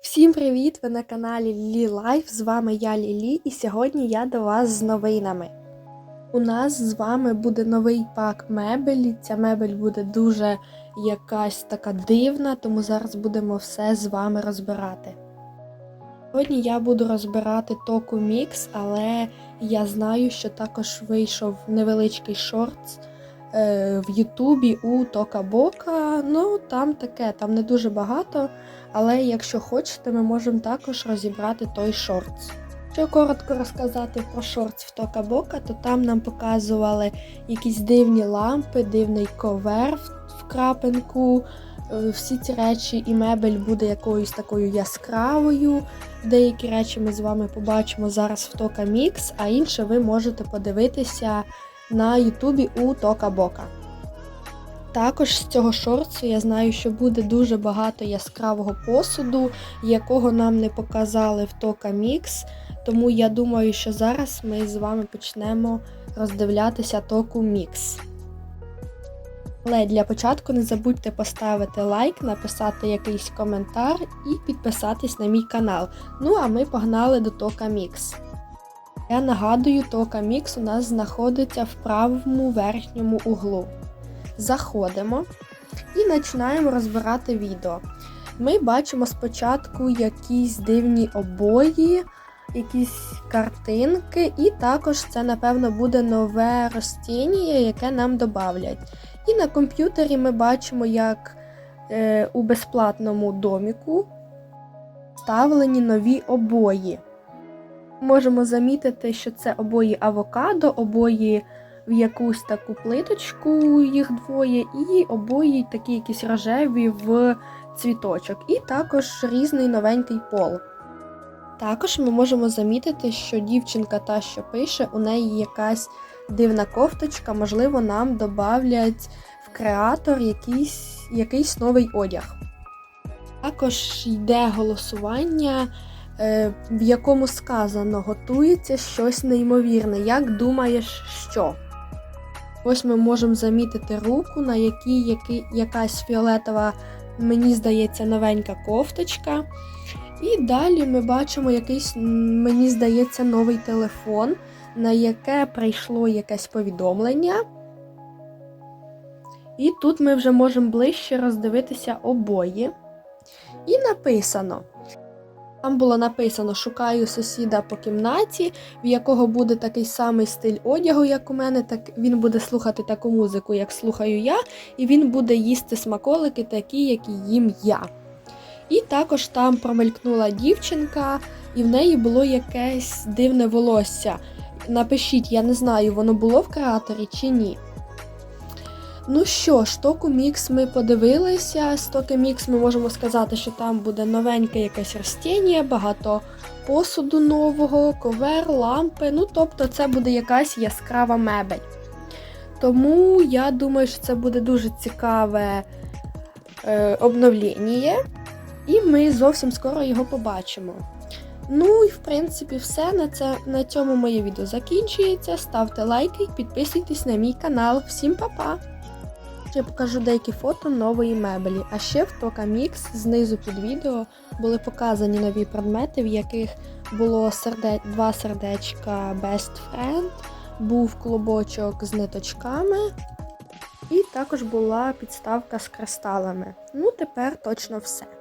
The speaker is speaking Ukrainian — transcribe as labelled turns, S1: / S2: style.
S1: Всім привіт! Ви на каналі Лілі Лайф. З вами я Лілі, і сьогодні я до вас з новинами. У нас з вами буде новий пак мебелі. Ця мебель буде дуже якась така дивна, тому зараз будемо все з вами розбирати. Сьогодні я буду розбирати току мікс, але я знаю, що також вийшов невеличкий шортс е, в Ютубі у Тока Бока. Ну, там таке, там не дуже багато. Але якщо хочете, ми можемо також розібрати той шортс. Якщо коротко розказати про шортс в Тока Бока, то там нам показували якісь дивні лампи, дивний ковер в- крапинку. Е, Всі ці речі і мебель буде якоюсь такою яскравою. Деякі речі ми з вами побачимо зараз в Тока Мікс, а інше ви можете подивитися на Ютубі у Тока Бока. Також з цього шорцу я знаю, що буде дуже багато яскравого посуду, якого нам не показали в Тока Мікс. Тому я думаю, що зараз ми з вами почнемо роздивлятися току Мікс. Але для початку не забудьте поставити лайк, написати якийсь коментар і підписатись на мій канал. Ну а ми погнали до Тока Мікс. Я нагадую, Тока Мікс у нас знаходиться в правому верхньому углу заходимо і починаємо розбирати відео. Ми бачимо спочатку якісь дивні обої, якісь картинки, і також це, напевно, буде нове розтіння, яке нам додавлять. І на комп'ютері ми бачимо, як е, у безплатному доміку вставлені нові обої. Можемо замітити, що це обої авокадо, обої в якусь таку плиточку, їх двоє, і обої такі якісь рожеві в цвіточок, і також різний новенький пол. Також ми можемо замітити, що дівчинка та, що пише, у неї якась дивна кофточка, можливо, нам додавлять в креатор якийсь, якийсь новий одяг. Також йде голосування, е, в якому сказано готується щось неймовірне. Як думаєш, що? Ось ми можемо замітити руку, на якій який, якась фіолетова, мені здається, новенька кофточка. І далі ми бачимо якийсь, мені здається, новий телефон, на яке прийшло якесь повідомлення. І тут ми вже можемо ближче роздивитися обої. І написано. Там було написано: шукаю сусіда по кімнаті, в якого буде такий самий стиль одягу, як у мене. Так він буде слухати таку музику, як слухаю я, і він буде їсти смаколики, такі, які їм я. І також там промелькнула дівчинка, і в неї було якесь дивне волосся. Напишіть, я не знаю, воно було в креаторі чи ні. Ну що ж, току мікс ми подивилися. З токи мікс ми можемо сказати, що там буде новеньке якесь ростіння, багато посуду нового, ковер, лампи. Ну, тобто, це буде якась яскрава мебель. Тому я думаю, що це буде дуже цікаве е, обновлення, і ми зовсім скоро його побачимо. Ну і в принципі все. На, це, на цьому моє відео закінчується. Ставте лайки, підписуйтесь на мій канал. Всім па-па! Ще покажу деякі фото нової мебелі. А ще в Тока Мікс знизу під відео були показані нові предмети, в яких було серде... два сердечка Best Friend, був клубочок з ниточками, і також була підставка з кристалами. Ну, тепер точно все.